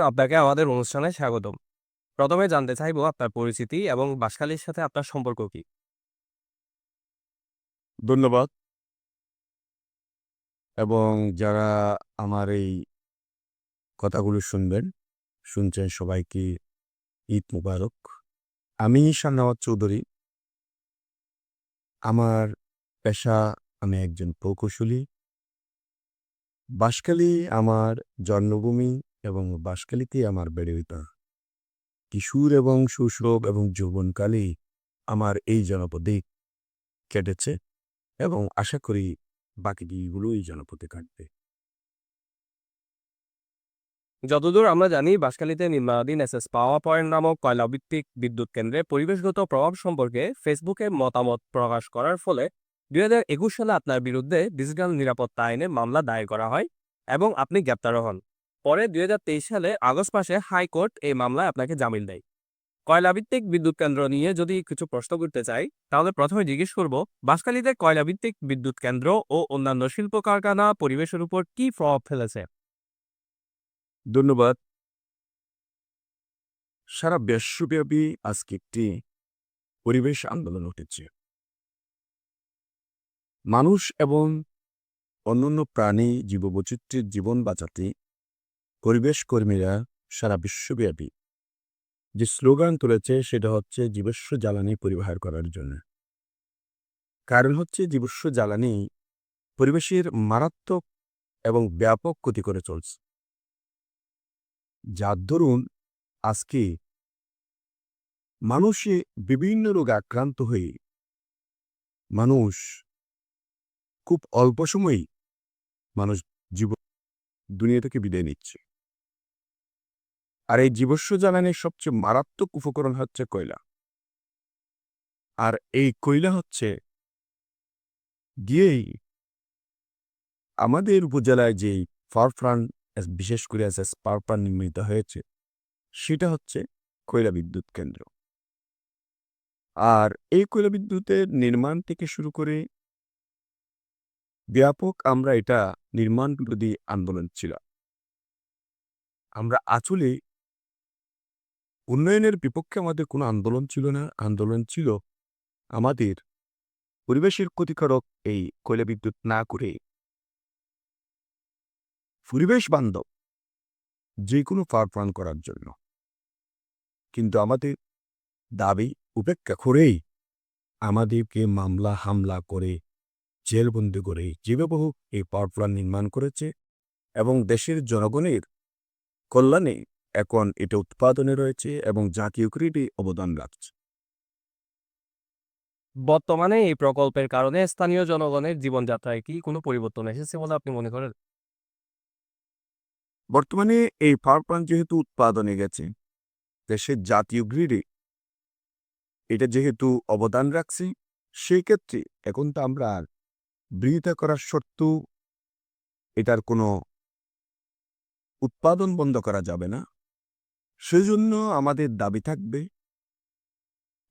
আপনাকে আমাদের অনুষ্ঠানে স্বাগতম। প্রথমে জানতে চাইব আপনার পরিচিতি এবং বাসখালীর সাথে আপনার সম্পর্ক কি? ধন্যবাদ। এবং যারা আমার এই কথাগুলো শুনবেন, শুনছেন সবাইকে ঈদ মুবারক। আমি শান্নাওয়াজ চৌধুরী। আমার পেশা, আমি একজন প্রকৌশলী। বাঁশখালী আমার জন্মভূমি এবং বাঁশখালীতে আমার বেড়ে ওঠা কিশোর এবং শৈশব এবং যৌবনকালে আমার এই জনপদে কেটেছে এবং আশা করি বাকি দিনগুলোই জনপদে কাটবে। যতদূর আমরা জানি বাসখালীতে নির্মাণাধীন এস এস পাওয়ার পয়েন্ট নামক কয়লাভিত্তিক বিদ্যুৎ কেন্দ্রে পরিবেশগত প্রভাব সম্পর্কে ফেসবুকে মতামত প্রকাশ করার ফলে দুই হাজার একুশ সালে আপনার বিরুদ্ধে ডিজিটাল নিরাপত্তা আইনে মামলা দায়ের করা হয় এবং আপনি গ্রেপ্তার হন। পরে দুই হাজার তেইশ সালে আগস্ট মাসে হাইকোর্ট এই মামলায় আপনাকে জামিন দেয়। কয়লাভিত্তিক বিদ্যুৎ কেন্দ্র নিয়ে যদি কিছু প্রশ্ন করতে চাই, তাহলে প্রথমে জিজ্ঞেস করব বাসখালীতে কয়লাভিত্তিক বিদ্যুৎ কেন্দ্র ও অন্যান্য শিল্প কারখানা পরিবেশের উপর কি প্রভাব ফেলেছে? ধন্যবাদ। সারা বিশ্বব্যাপী আজকে একটি পরিবেশ আন্দোলন উঠেছে মানুষ এবং অন্যান্য প্রাণী, জীববৈচিত্র্যের জীবন বাঁচাতে পরিবেশ কর্মীরা সারা বিশ্বব্যাপী যে স্লোগান তুলেছে, সেটা হচ্ছে জীবস্ব জ্বালানি পরিহার করার জন্য। কারণ হচ্ছে জীবস্ব জ্বালানি পরিবেশের মারাত্মক এবং ব্যাপক ক্ষতি করে চলছে। যার দরুন আজকে মানুষে বিভিন্ন রোগে আক্রান্ত হয়ে মানুষ খুব অল্প সময়ই মানুষ জীবন দুনিয়া থেকে বিদায় নিচ্ছে। আর এই জীবস্ব জ্বালানির সবচেয়ে মারাত্মক উপকরণ হচ্ছে কয়লা। আর এই কয়লা হচ্ছে গিয়েই আমাদের উপজেলায় যেই ফারফ্রান্ট বিশেষ করে পাওয়ার প্ল্যান্ট নির্মিত হয়েছে, সেটা হচ্ছে কয়লা বিদ্যুৎ কেন্দ্র। আর এই কয়লা বিদ্যুতের নির্মাণ থেকে শুরু করে ব্যাপক আমরা এটা নির্মাণ বিরোধী আন্দোলন ছিল। আমরা আসলে উন্নয়নের বিপক্ষে আমাদের কোনো আন্দোলন ছিল না। আন্দোলন ছিল আমাদের পরিবেশের ক্ষতিকারক এই কয়লা বিদ্যুৎ না করে পরিবেশ বান্ধব যে কোনো পারপ্রাণ করার জন্য। কিন্তু আমাদের দাবি উপেক্ষা করেই আমাদেরকে মামলা, হামলা করে জেলবন্দি করে যেভাবে হোক এই পাওয়ার প্ল্যান্ট নির্মাণ করেছে এবং দেশের জনগণের কল্যাণে এখন এটা উৎপাদনে রয়েছে এবং জাতীয় গ্রিডে অবদান রাখছে। বর্তমানে এই প্রকল্পের কারণে স্থানীয় জনগণের জীবনযাত্রায় কি কোনো পরিবর্তন এসেছে বলে আপনি মনে করেন? বর্তমানে এই পাওয়ার প্ল্যান্ট যেহেতু উৎপাদনে গেছে দেশের জাতীয় গ্রিডে এটা যেহেতু অবদান রাখছি সেই ক্ষেত্রে এখন তো আমরা আর বিরোধিতা করার সত্ত্বেও এটার কোনো উৎপাদন বন্ধ করা যাবে না। সেজন্য আমাদের দাবি থাকবে,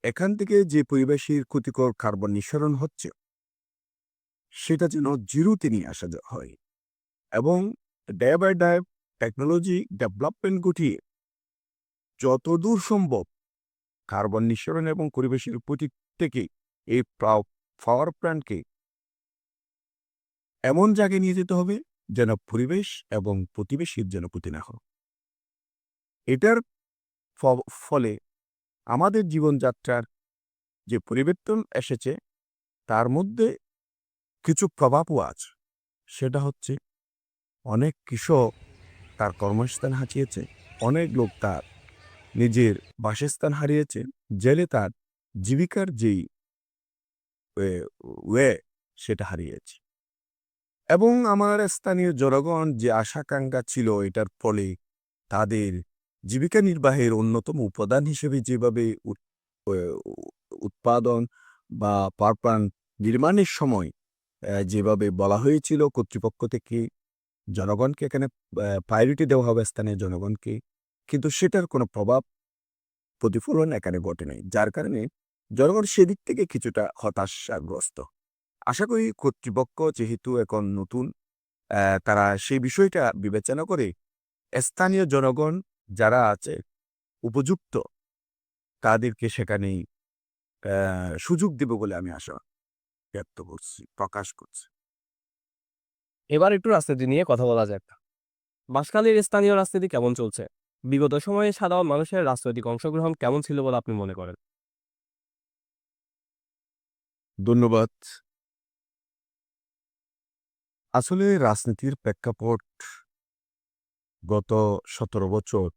এখান থেকে যে পরিবেশের ক্ষতিকর কার্বন নিঃসরণ হচ্ছে, সেটা যেন জিরোতে নিয়ে আসা হয় এবং day by day technology development ঘটিয়ে যতদূর সম্ভব কার্বন নিঃসরণ এবং পরিবেশের প্রতি থেকে এই পাওয়ার প্ল্যান্টকে এমন জায়গায় নিয়ে যেতে হবে যেন পরিবেশ এবং প্রতিবেশীর যেন ক্ষতি না হয়। এটার ফলে আমাদের জীবনযাত্রার যে পরিবর্তন এসেছে, তার মধ্যে কিছু প্রভাবও আছে। সেটা হচ্ছে, অনেক কৃষক তার কর্মস্থান হাঁচিয়েছে, অনেক লোক তার নিজের বাসস্থান হারিয়েছে, জেলে তার জীবিকার যেই ওয়ে, সেটা হারিয়েছে। এবং আমার স্থানীয় জনগণ যে আশাকাঙ্ক্ষা ছিল, এটার ফলে তাদের জীবিকা নির্বাহের অন্যতম উপাদান হিসেবে যেভাবে উৎপাদন বা পারপ্রাণ নির্মাণের সময় যেভাবে বলা হয়েছিল কর্তৃপক্ষ থেকে জনগণকে এখানে প্রায়োরিটি দেওয়া হবে স্থানীয় জনগণকে, কিন্তু সেটার কোনো প্রভাব প্রতিফলন এখানে ঘটে নাই। যার কারণে জনগণ সেদিক থেকে কিছুটা হতাশাগ্রস্ত। আশা করি কর্তৃপক্ষ যেহেতু এখন নতুন তারা সেই বিষয়টা বিবেচনা করে স্থানীয় জনগণ যারা আছে উপযুক্ত তাদেরকে সেখানেই আহ, সুযোগ দেবে বলে আমি আশা ব্যক্ত করছি প্রকাশ করছি। এবার একটু রাজনীতি নিয়ে কথা বলা যাক। বাঁশখালীর স্থানীয় রাজনীতি কেমন চলছে? বিগত সময়ে সাধারণ মানুষের রাজনৈতিক অংশগ্রহণ কেমন ছিল বলে আপনি মনে করেন? ধন্যবাদ। আসলে রাজনীতির প্রেক্ষাপট গত সতেরো বছর।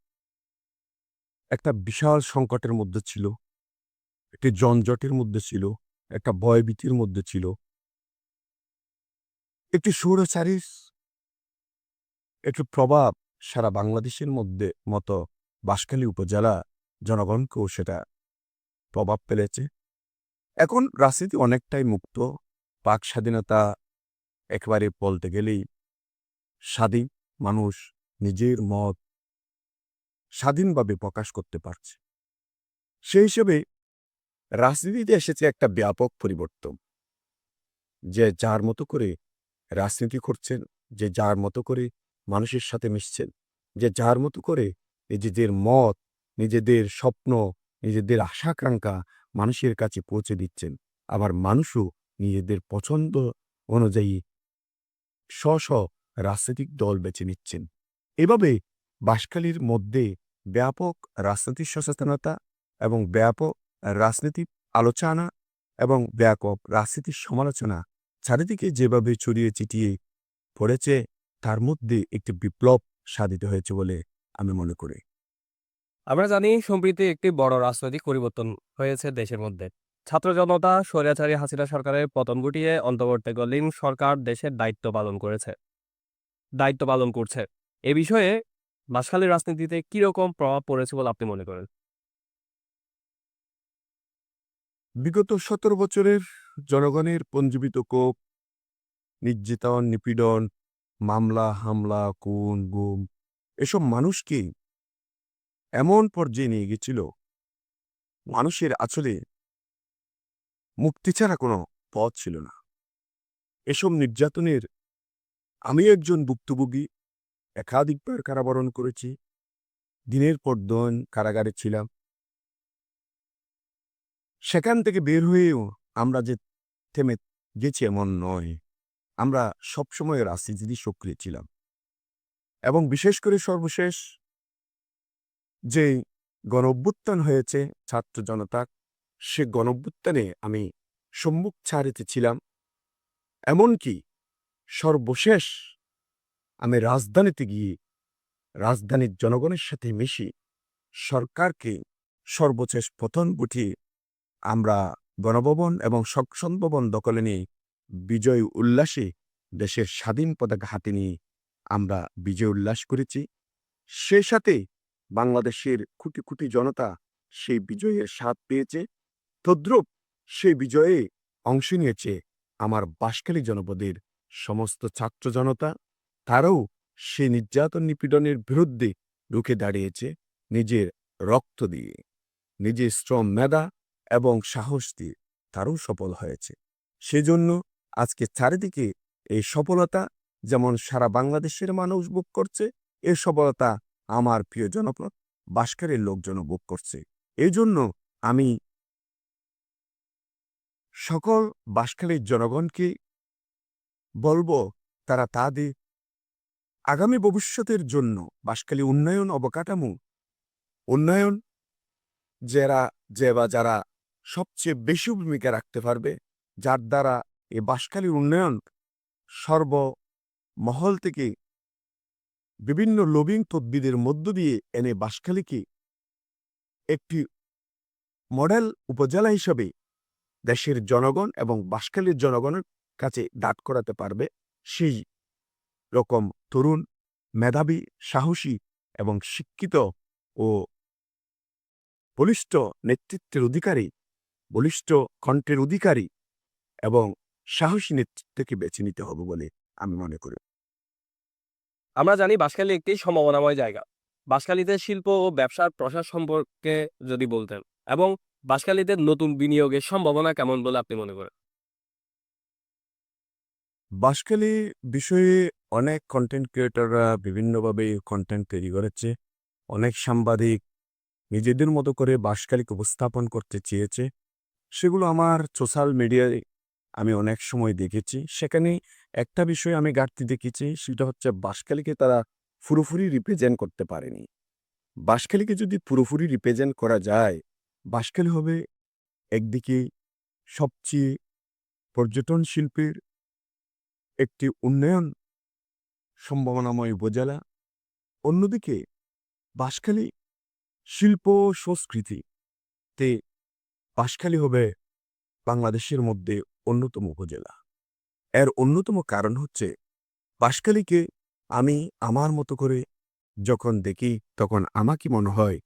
একটা বিশাল সংকটের মধ্যে ছিল। একটি জঞ্জটের মধ্যে ছিল। একটা ভয়ভীতির মধ্যে ছিল। একটি সুরচারীর একটু প্রভাব সারা বাংলাদেশের মধ্যে মতো বাঁশখালী উপজেলা জনগণকেও সেটা প্রভাব ফেলেছে। এখন রাজনীতি অনেকটাই মুক্ত। পাক স্বাধীনতা একবারে বলতে গেলেই স্বাধীন মানুষ নিজের মত স্বাধীনভাবে প্রকাশ করতে পারছে। সেই হিসেবে রাজনীতিতে এসেছে একটা ব্যাপক পরিবর্তন। যে যার মতো করে রাজনীতি করছেন, যে যার মতো করে মানুষের সাথে মিশছেন, যে যার মতো করে নিজেদের মত, নিজেদের স্বপ্ন, নিজেদের আশাকাঙ্ক্ষা মানুষের কাছে পৌঁছে দিচ্ছেন। আবার মানুষও নিজেদের পছন্দ অনুযায়ী স্ব স্ব রাজনৈতিক দল বেছে নিচ্ছেন। এভাবে বাঁশখালীর মধ্যে ব্যাপক রাজনৈতিক সচেতনতা এবং ব্যাপক রাজনৈতিক আলোচনা এবং ব্যাপক রাজনীতির সমালোচনা চারিদিকে যেভাবে ছড়িয়ে চিটিয়ে পড়েছে, তার মধ্যে একটি বিপ্লব সাধিত হয়েছে বলে আমি মনে করি। আমরা জানি, সম্প্রতি একটি বড় রাজনৈতিক পরিবর্তন হয়েছে দেশের মধ্যে। ছাত্র জনতা স্বৈরাচারী হাসিনা সরকারের পতন ঘটিয়ে অন্তর্বর্তীকালীন সরকার দেশের দায়িত্ব পালন করেছে। দায়িত্ব পালন করছে। এ বিষয়ে বাঁশখালীর রাজনীতিতে কীরকম প্রভাব পড়েছে বলে আপনি মনে করেন? বিগত সতেরো বছরের জনগণের পঞ্জীবিত কোপ, নির্যাতন, নিপীড়ন, মামলা, হামলা, খুন, গুম, এসব মানুষকে এমন পর্যায়ে নিয়ে গেছিল, মানুষের আসলে মুক্তি ছাড়া কোনো পথ ছিল না। এসব নির্যাতনের আমি একজন ভুক্তভোগী একাধিকবার কারাবরণ করেছি। দিনের পর দিন কারাগারে ছিলাম। সেখান থেকে বের হয়েও আমরা যে থেমে গেছি এমন নয়। আমরা সবসময় রাজনীতি সক্রিয় ছিলাম। এবং বিশেষ করে সর্বশেষ যে গণঅভ্যুত্থান হয়েছে ছাত্র জনতা, সে গণঅভ্যুত্থানে আমি সম্মুখ ছাড়িতে ছিলাম। এমনকি সর্বশেষ আমি রাজধানীতে গিয়ে রাজধানীর জনগণের সাথে মিশি, সরকারকে সর্বশেষ পতন ঘটিয়ে আমরা গণভবন এবং সংসদ ভবন দখলে নিয়ে বিজয় উল্লাসে দেশের স্বাধীন পতাকা হাতে নিয়ে আমরা বিজয় উল্লাস করেছি। সে সাথে বাংলাদেশের কোটি কোটি জনতা সেই বিজয়ের স্বাদ পেয়েছে। তদ্রুপ সেই বিজয়ে অংশ নিয়েছে আমার বাঁশখালী জনপদের সমস্ত ছাত্র জনতা। তারাও সে নির্যাতন নিপীড়নের বিরুদ্ধে রুখে দাঁড়িয়েছে নিজের রক্ত দিয়ে। নিজের শ্রম মেধা এবং সাহস দিয়ে তারও সফল হয়েছে। সেজন্য আজকে চারিদিকে এই সফলতা যেমন সারা বাংলাদেশের মানুষ ভোগ করছে, এ সফলতা আমার প্রিয় জনপদ বাস্কারের লোকজন ভোগ করছে। এই জন্য আমি সকল বাঁশখালীর জনগণকে বলব, তারা তাদের আগামী ভবিষ্যতের জন্য বাঁশখালী উন্নয়ন অবকাঠামো, উন্নয়ন যারা যে বা যারা সবচেয়ে বেশি ভূমিকা রাখতে পারবে, যার দ্বারা এ বাঁশখালীর উন্নয়ন সর্ব মহল থেকে বিভিন্ন লবিং তদ্বিদের মধ্য দিয়ে এনে বাঁশখালীকে একটি মডেল উপজেলা হিসাবে দেশের জনগণ এবং বাঁশখালীর জনগণের কাছে দাঁড় করাতে পারবে, সেই রকম তরুণ মেধাবী সাহসী এবং শিক্ষিত ও বলিষ্ঠ নেতৃত্বের অধিকারী বলিষ্ঠ কণ্ঠের অধিকারী এবং সাহসী নেতৃত্বকে বেছে নিতে হবে বলে আমি মনে করি। আমরা জানি বাঁশখালী একটি সম্ভাবনাময় জায়গা। বাঁশখালীতে শিল্প ও ব্যবসার প্রসার সম্পর্কে যদি বলতেন এবং বাঁশখালীতে নতুন বিনিয়োগের সম্ভাবনা কেমন বলে আপনি মনে করেন? বাঁশখালী বিষয়ে অনেক কন্টেন্ট ক্রিয়েটররা বিভিন্নভাবে কন্টেন্ট তৈরি করেছে। অনেক সাংবাদিক নিজেদের মতো করে বাঁশখালীকে উপস্থাপন করতে চেয়েছে। সেগুলো আমার সোশ্যাল মিডিয়ায় আমি অনেক সময় দেখেছি। সেখানে একটা বিষয় আমি ঘাটতি দেখেছি, সেটা হচ্ছে বাঁশখালীকে তারা পুরোপুরি রিপ্রেজেন্ট করতে পারেনি। বাঁশখালীকে যদি পুরোপুরি রিপ্রেজেন্ট করা যায় বাঁশখালী হবে একদিকে সবচেয়ে পর্যটন শিল্পের একটি উন্নয়ন সম্ভাবনাময় উপজেলা। অন্যদিকে, বাঁশখালী শিল্প ও সংস্কৃতিতে বাঁশখালী হবে বাংলাদেশের মধ্যে অন্যতম উপজেলা। এর অন্যতম কারণ হচ্ছে, বাঁশখালীকে আমি আমার মতো করে যখন দেখি, তখন আমাকে মনে হয়,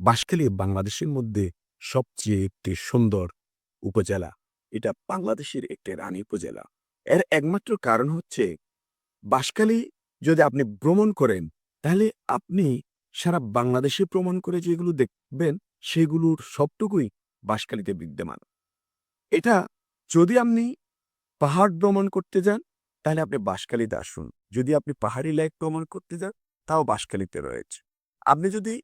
বাঁশখালী বাংলাদেশের মধ্যে সবচেয়ে একটি সুন্দর উপজেলা। এটা বাংলাদেশের একটি রানী উপজেলা। এর একমাত্র কারণ হচ্ছে বাঁশখালী যদি আপনি ভ্রমণ করেন, তাহলে আপনি সারা বাংলাদেশে ভ্রমণ করে যেগুলো দেখবেন, সেগুলোর সবটুকুই বাঁশখালীতে বিদ্যমান। এটা যদি আপনি পাহাড় ভ্রমণ করতে যান, তাহলে আপনি বাঁশখালীতে আসুন। যদি আপনি পাহাড়ি লেক ভ্রমণ করতে যান, তাও বাঁশখালীতে রয়েছে। আপনি যদি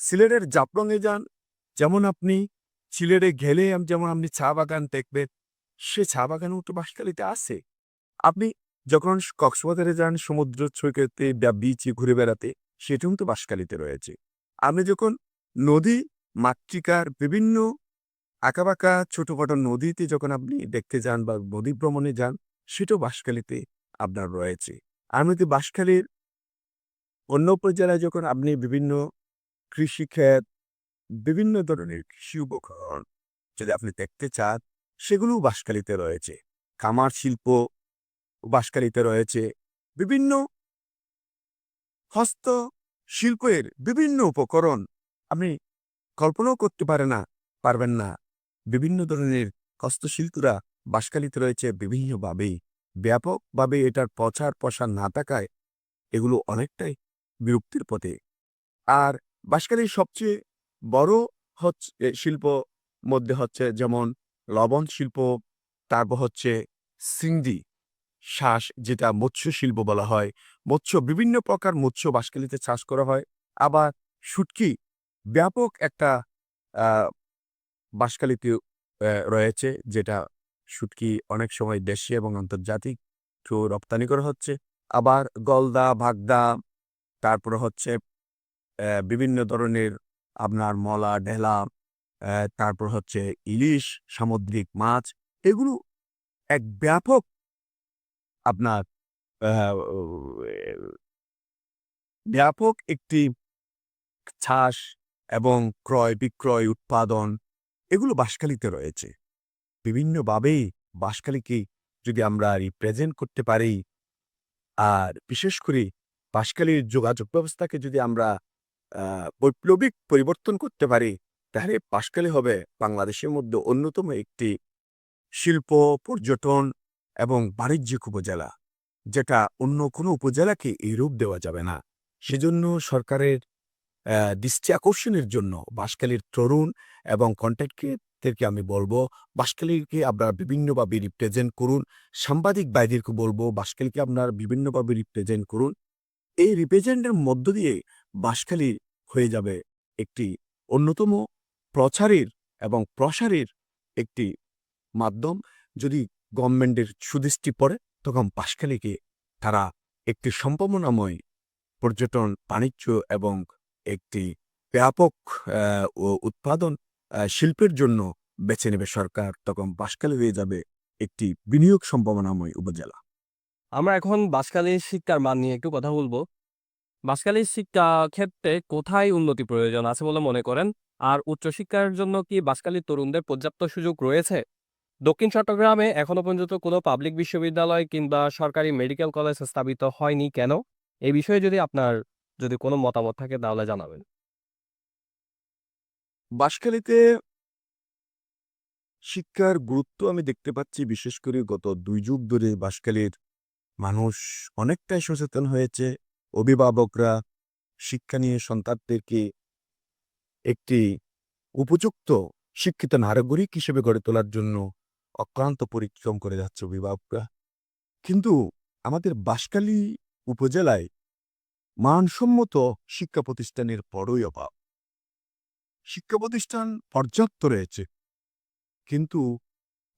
সিলেটের জাপরঙে যান, যেমন আপনি সিলেটে গেলে যেমন আপনি চা বাগান দেখবেন, সে চা বাগানও তো বাঁশখালীতে আছে। আপনি যখন কক্সবাজারে যান সমুদ্র সৈকতে বা বিচে ঘুরে বেড়াতে, সেটাও তো বাসকালিতে রয়েছে। আপনি যখন নদী মাতৃকার বিভিন্ন আঁকাবাঁকা ছোটখাটো নদীতে যখন আপনি দেখতে যান বা নদী ভ্রমণে যান, সেটাও বাঁশখালীতে আপনার রয়েছে। আর যদি বাঁশখালীর অন্য উপজেলায় যখন আপনি বিভিন্ন কৃষিক্ষেত, বিভিন্ন ধরনের কৃষি উপকরণ যদি আপনি দেখতে চান, সেগুলোও বাঁশখালীতে রয়েছে। কামার শিল্প বাঁশখালীতে রয়েছে বিভিন্ন হস্ত শিল্পের বিভিন্ন উপকরণ। আপনি কল্পনাও করতে পারে না, পারবেন না। বিভিন্ন ধরনের হস্তশিল্পীরা বাঁশখালীতে রয়েছে বিভিন্নভাবেই ব্যাপকভাবে এটার প্রচার প্রসার না থাকায় এগুলো অনেকটাই বিরক্তির পথে। আর বাঁশখালীর সবচেয়ে বড় হচ্ছে শিল্প মধ্যে হচ্ছে যেমন লবণ শিল্প, তারপর হচ্ছে সিংদি শ্বাস, যেটা মৎস্য শিল্প বলা হয়। মৎস্য, বিভিন্ন প্রকার মৎস্য বাঁশখালীতে চাষ করা হয়। আবার শুটকি ব্যাপক একটা বাঁশখালীতে রয়েছে, যেটা শুটকি অনেক সময় দেশে এবং আন্তর্জাতিক তো রপ্তানি করা হচ্ছে। আবার গলদা, ভাগদা, তারপর হচ্ছে বিভিন্ন ধরনের আপনার মলা, ঢেলা তারপর হচ্ছে ইলিশ, সামুদ্রিক মাছ, এগুলো এক ব্যাপক আপনার ব্যাপক একটি ছাস এবং ক্রয় বিক্রয় উৎপাদন এগুলো বাঁশখালীতে রয়েছে। বিভিন্নভাবেই বাঁশখালীকে যদি আমরা রিপ্রেজেন্ট করতে পারি, আর বিশেষ করে বাঁশখালীর যোগাযোগ ব্যবস্থাকে যদি আমরা বৈপ্লবিক পরিবর্তন করতে পারি, তাহলে বাঁশখালী হবে বাংলাদেশের মধ্যে অন্যতম একটি শিল্প, পর্যটন এবং বাণিজ্যিক উপজেলা, যেটা অন্য কোনো উপজেলাকে এই রূপ দেওয়া যাবে না। সেজন্য সরকারের দৃষ্টি আকর্ষণের জন্য বাঁশখালীর তরুণ এবং কন্ট্যাক্টদেরকে আমি বলব, বাঁশখালীকে আপনারা বিভিন্নভাবে রিপ্রেজেন্ট করুন। সাংবাদিক ভাইদেরকে বলব, বাঁশখালীকে আপনারা বিভিন্নভাবে রিপ্রেজেন্ট করুন। এই রিপ্রেজেন্টের মধ্য দিয়ে বাঁশখালী হয়ে যাবে একটি অন্যতম প্রচারের এবং প্রসারের একটি মাধ্যম। যদি গভর্নমেন্টের সুদৃষ্টি পড়ে, তখন বাঁশখালীকে তারা একটি সম্ভাবনাময় পর্যটন, বাণিজ্য এবং একটি ব্যাপক উৎপাদন শিল্পের জন্য বেছে নেবে সরকার, তখন বাঁশখালী হয়ে যাবে একটি বিনিয়োগ সম্ভাবনাময় উপজেলা। আমরা এখন বাঁশখালীর শিক্ষার মান নিয়ে একটু কথা বলব। বাঁশখালীর শিক্ষা ক্ষেত্রে কোথায় উন্নতি প্রয়োজন আছে বলে মনে করেন? আর উচ্চশিক্ষার জন্য কি বাঁশখালীর তরুণদের পর্যাপ্ত সুযোগ রয়েছে? দক্ষিণ চট্টগ্রামে এখনও পর্যন্ত কোনো পাবলিক বিশ্ববিদ্যালয় কিংবা সরকারি মেডিকেল কলেজ স্থাপিত হয়নি কেন? এই বিষয়ে যদি আপনার যদি কোনো মতামত থাকে তাহলে জানাবেন। বাঁশখালীতে শিক্ষার গুরুত্ব আমি দেখতে পাচ্ছি, বিশেষ করে গত দুই যুগ ধরে বাঁশখালীর মানুষ অনেকটাই সচেতন হয়েছে। অভিভাবকরা শিক্ষা নিয়ে সন্তানদেরকে একটি উপযুক্ত শিক্ষিত নাগরিক হিসেবে গড়ে তোলার জন্য অক্লান্ত পরিশ্রম করে যাচ্ছে অভিভাবকরা কিন্তু আমাদের বাঁশখালী উপজেলায় মানসম্মত শিক্ষা প্রতিষ্ঠানের বড়ই অভাব। শিক্ষা প্রতিষ্ঠান পর্যাপ্ত রয়েছে। কিন্তু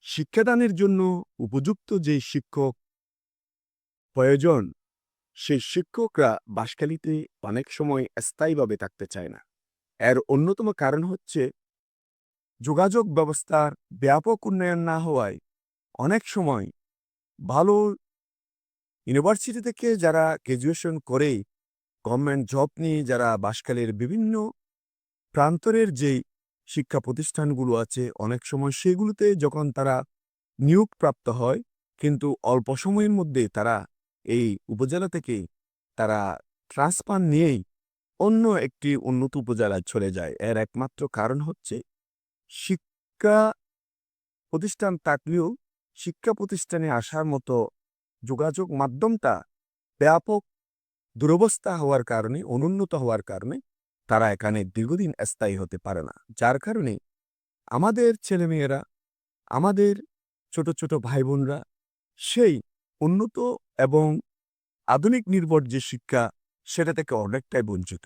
শিক্ষাদানের জন্য উপযুক্ত যে শিক্ষক প্রয়োজন সেই শিক্ষকরা বাসখালীতে অনেক সময় স্থায়ীভাবে থাকতে চায় না। এর অন্যতম কারণ হচ্ছে যোগাযোগ ব্যবস্থার ব্যাপক উন্নয়ন না হওয়ায় অনেক সময় ভালো ইউনিভার্সিটি থেকে যারা গ্র্যাজুয়েশন করে গভর্নমেন্ট জব নিয়ে যারা বাসকালের বিভিন্ন প্রান্তরের যেই শিক্ষা প্রতিষ্ঠানগুলো আছে, অনেক সময় সেগুলোতে যখন তারা নিয়োগপ্রাপ্ত হয়, কিন্তু অল্প সময়ের মধ্যে তারা এই উপজেলা থেকে তারা ট্রান্সফার নিয়েই অন্য একটি উন্নত উপজেলায় চলে যায়। এর একমাত্র কারণ হচ্ছে শিক্ষা প্রতিষ্ঠান থাকলেও শিক্ষা প্রতিষ্ঠানে আসার মতো যোগাযোগ মাধ্যমটা ব্যাপক দুরবস্থা হওয়ার কারণে, অনুন্নত হওয়ার কারণে তারা এখানে দীর্ঘদিন স্থায়ী হতে পারে না। যার কারণে আমাদের ছেলেমেয়েরা, আমাদের ছোট ছোট ভাই বোনরা সেই উন্নত এবং আধুনিক নির্ভর যে শিক্ষা, সেটা থেকে অনেকটাই বঞ্চিত।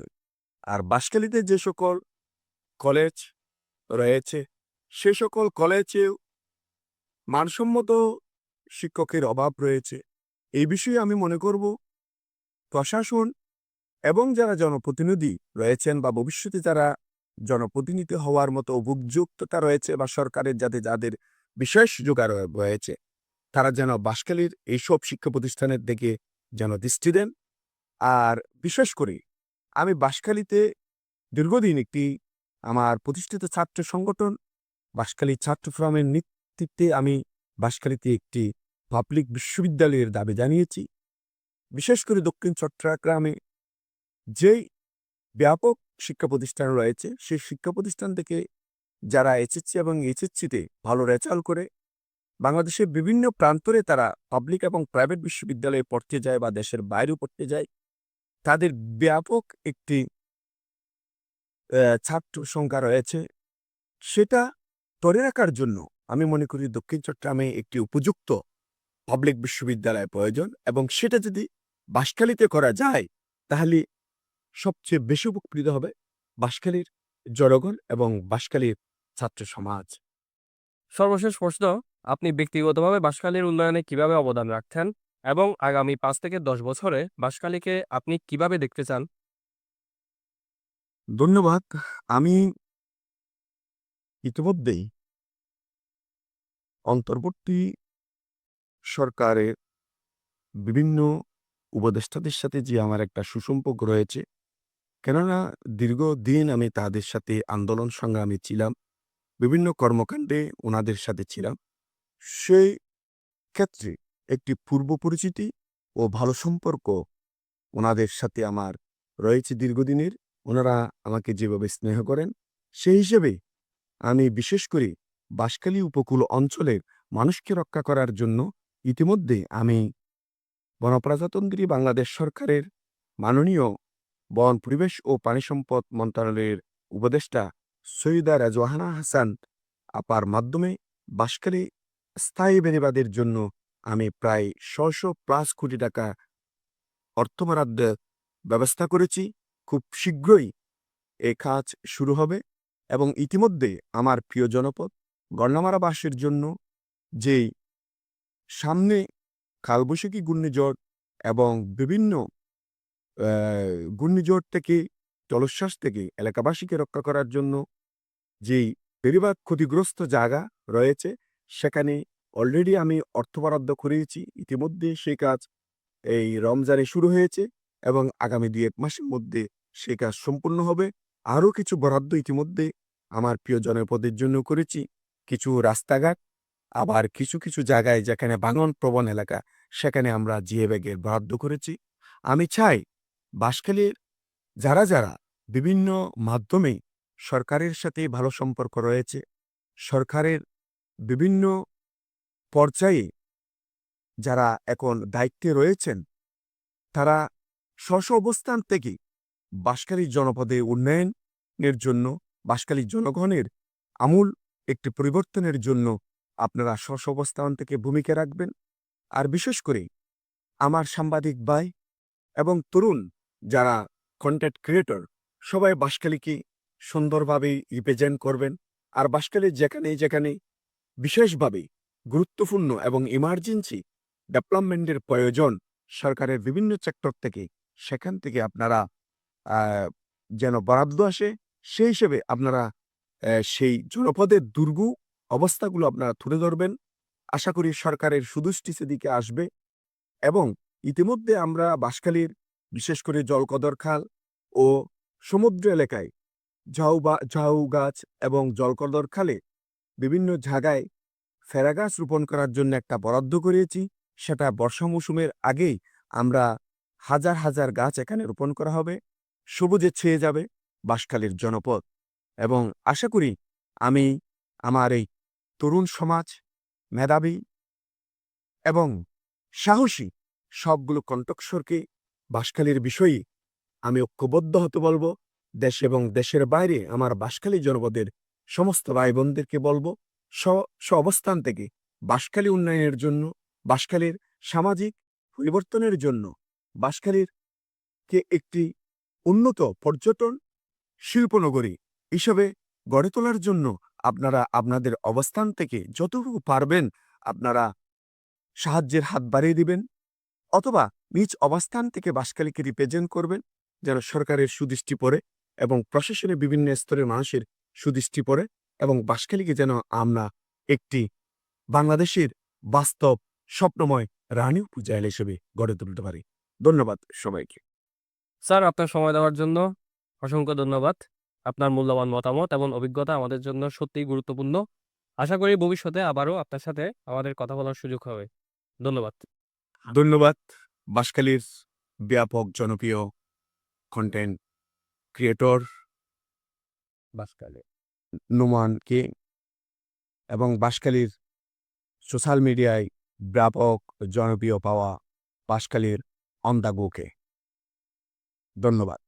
আর বাসকালীতে যে সকল কলেজ রয়েছে। সে সকল কলেজেও মানসম্মত শিক্ষকের অভাব রয়েছে। এই বিষয়ে আমি মনে করব, প্রশাসন এবং যারা জনপ্রতিনিধি রয়েছেন বা ভবিষ্যতে যারা জনপ্রতিনিধি হওয়ার মতো উপযুক্ততা রয়েছে বা সরকারের যাতে যাদের বিশেষ আরও রয়েছে, তারা যেন বাসকালীর এইসব শিক্ষা প্রতিষ্ঠানের দিকে যেন দৃষ্টি দেন। আর বিশেষ করে, আমি বাসকালীতে দীর্ঘদিন একটি আমার প্রতিষ্ঠিত ছাত্র সংগঠন বাসকালী ছাত্র ফোরামের নেতৃত্বে আমি বাসকালীতে একটি পাবলিক বিশ্ববিদ্যালয়ের দাবি জানিয়েছি। বিশেষ করে দক্ষিণ চট্টগ্রামে যেই ব্যাপক শিক্ষা প্রতিষ্ঠান রয়েছে, সেই শিক্ষা প্রতিষ্ঠান থেকে যারা এসএসসি এবং এইচএসসিতে ভালো রেজাল্ট করে, বাংলাদেশের বিভিন্ন প্রান্তরে তারা পাবলিক এবং প্রাইভেট বিশ্ববিদ্যালয়ে পড়তে যায় বা দেশের বাইরেও পড়তে যায়, তাদের ব্যাপক একটি ছাত্র সংখ্যা রয়েছে। সেটা ধরে রাখার জন্য আমি মনে করি দক্ষিণ চট্টগ্রামে একটি উপযুক্ত পাবলিক বিশ্ববিদ্যালয় প্রয়োজন এবং সেটা যদি বাঁশখালীতে করা যায়, তাহলে সবচেয়ে বেশি উপকৃত হবে বাঁশখালীর জনগণ এবং বাঁশখালীর ছাত্র সমাজ। সর্বশেষ প্রশ্ন, আপনি ব্যক্তিগতভাবে বাঁশখালীর উন্নয়নে কীভাবে অবদান রাখছেন এবং আগামী পাঁচ থেকে দশ বছরে বাঁশখালীকে আপনি কীভাবে দেখতে চান? ধন্যবাদ। আমি ইতিমধ্যেই অন্তর্বর্তী সরকারের বিভিন্ন উপদেষ্টাদের সাথে যে আমার একটা সুসম্পর্ক রয়েছে, কেননা দীর্ঘদিন আমি তাদের সাথে আন্দোলন সংগ্রামে ছিলাম, বিভিন্ন কর্মকাণ্ডে ওনাদের সাথে ছিলাম। সেই ক্ষেত্রে একটি পূর্ব পরিচিতি ও ভালো সম্পর্ক ওনাদের সাথে আমার রয়েছে দীর্ঘদিনের। ওনারা আমাকে যেভাবে স্নেহ করেন, সেই হিসেবে আমি বিশেষ করে বাঁশখালী উপকূল অঞ্চলের মানুষকে রক্ষা করার জন্য ইতিমধ্যে আমি বনপ্রজাতন্ত্রী বাংলাদেশ সরকারের মাননীয় বন পরিবেশ ও পানি সম্পদ মন্ত্রণালয়ের উপদেষ্টা সৈয়দা রাজওয়াহানা হাসান আপার মাধ্যমে বাঁশখালী স্থায়ী বেনিবাদের জন্য আমি প্রায় ছশো প্লাস কোটি টাকা অর্থ বরাদ্দের ব্যবস্থা করেছি। খুব শীঘ্রই এ কাজ শুরু হবে এবং ইতিমধ্যে আমার প্রিয় জনপদ গন্নামারাবাসের জন্য যেই সামনে কালবৈশাখী ঘূর্ণিঝড় এবং বিভিন্ন ঘূর্ণিঝড় থেকে, জলোচ্ছ্বাস থেকে এলাকাবাসীকে রক্ষা করার জন্য যেই বেড়িবাদ ক্ষতিগ্রস্ত জায়গা রয়েছে, সেখানে অলরেডি আমি অর্থ বরাদ্দ করিয়েছি ইতিমধ্যে সেই কাজ এই রমজানে শুরু হয়েছে এবং আগামী দুই এক মাসের মধ্যে সে কাজ সম্পূর্ণ হবে। আরও কিছু বরাদ্দ ইতিমধ্যে আমার প্রিয় জনপদের জন্য করেছি। কিছু রাস্তাঘাট, আবার কিছু কিছু জায়গায় যেখানে বাঙন প্রবণ এলাকা, সেখানে আমরা জিএ ব্যাগের বরাদ্দ করেছি। আমি চাই বাঁশখালীর যারা যারা বিভিন্ন মাধ্যমে সরকারের সাথে ভালো সম্পর্ক রয়েছে, সরকারের বিভিন্ন পর্যায়ে যারা এখন দায়িত্বে রয়েছেন, তারা স্ব অবস্থান থেকে বাঁশখালী জনপদে উন্নয়নের জন্য, বাঁশখালী জনগণের আমূল একটি পরিবর্তনের জন্য আপনারা স্ব অবস্থান থেকে ভূমিকা রাখবেন। আর বিশেষ করে আমার সাংবাদিক ভাই এবং তরুণ যারা কন্টেন্ট ক্রিয়েটর সবাই বাঁশখালীকে সুন্দরভাবে রিপ্রেজেন্ট করবেন। আর বাঁশখালীর যেখানে যেখানে বিশেষভাবে গুরুত্বপূর্ণ এবং ইমার্জেন্সি ডেভেলপমেন্টের প্রয়োজন সরকারের বিভিন্ন সেক্টর থেকে, সেখান থেকে আপনারা যেন বরাদ্দ আসে, সেই হিসেবে আপনারা সেই জনপদের দুর্গ অবস্থাগুলো আপনারা তুলে ধরবেন। আশা করি সরকারের সুদৃষ্টি সেদিকে আসবে এবং ইতিমধ্যে আমরা বাঁশখালীর বিশেষ করে জলকদর খাল ও সমুদ্র এলাকায় ঝাউ বা, ঝাউ গাছ এবং জলকদর খালে বিভিন্ন জায়গায় ফেরা গাছ রোপণ করার জন্য একটা বরাদ্দ করিয়েছি সেটা বর্ষা মৌসুমের আগেই আমরা হাজার হাজার গাছ এখানে রোপণ করা হবে। সবুজে ছেয়ে যাবে বাঁশখালীর জনপদ। এবং আশা করি আমি, আমার এই তরুণ সমাজ, মেধাবী এবং সাহসী সবগুলো কণ্ঠস্বরকে বাঁশখালীর বিষয়ে আমি ঐক্যবদ্ধ হতে বলব। দেশ এবং দেশের বাইরে আমার বাঁশখালী জনপদের সমস্ত ভাই বোনদেরকে বলব স্ব অবস্থান থেকে বাঁশখালী উন্নয়নের জন্য বাঁশখালীর সামাজিক পরিবর্তনের জন্য বাঁশখালীর কে একটি উন্নত পর্যটন শিল্পনগরী হিসাবে গড়ে তোলার জন্য আপনারা আপনাদের অবস্থান থেকে যতটুকু পারবেন আপনারা সাহায্যের হাত বাড়িয়ে দিবেন অথবা নিজ অবস্থান থেকে বাঁশখালীকে রিপ্রেজেন্ট করবেন যেন সরকারের সুদৃষ্টি পড়ে এবং প্রশাসনের বিভিন্ন স্তরের মানুষের সুদৃষ্টি পড়ে এবং বাঁশখালীকে যেন আমরা একটি বাংলাদেশের বাস্তব স্বপ্নময় রানী উপজেলা হিসেবে গড়ে তুলতে পারি। ধন্যবাদ সবাইকে। স্যার আপনার সময় দেওয়ার জন্য অসংখ্য ধন্যবাদ। আপনার মূল্যবান মতামত এবং অভিজ্ঞতা আমাদের জন্য সত্যিই গুরুত্বপূর্ণ। আশা করি ভবিষ্যতে আবারও আপনার সাথে আমাদের কথা বলার সুযোগ হবে। ধন্যবাদ। ধন্যবাদ। বাঁশখালীর ব্যাপক জনপ্রিয় কন্টেন্ট ক্রিয়েটর বাসকালে। নুমানকে এবং বাঁশখালীর সোশ্যাল মিডিয়ায় ব্যাপক জনপ্রিয় পাওয়া বাঁশখালীর অন্দাগুকে ধন্যবাদ।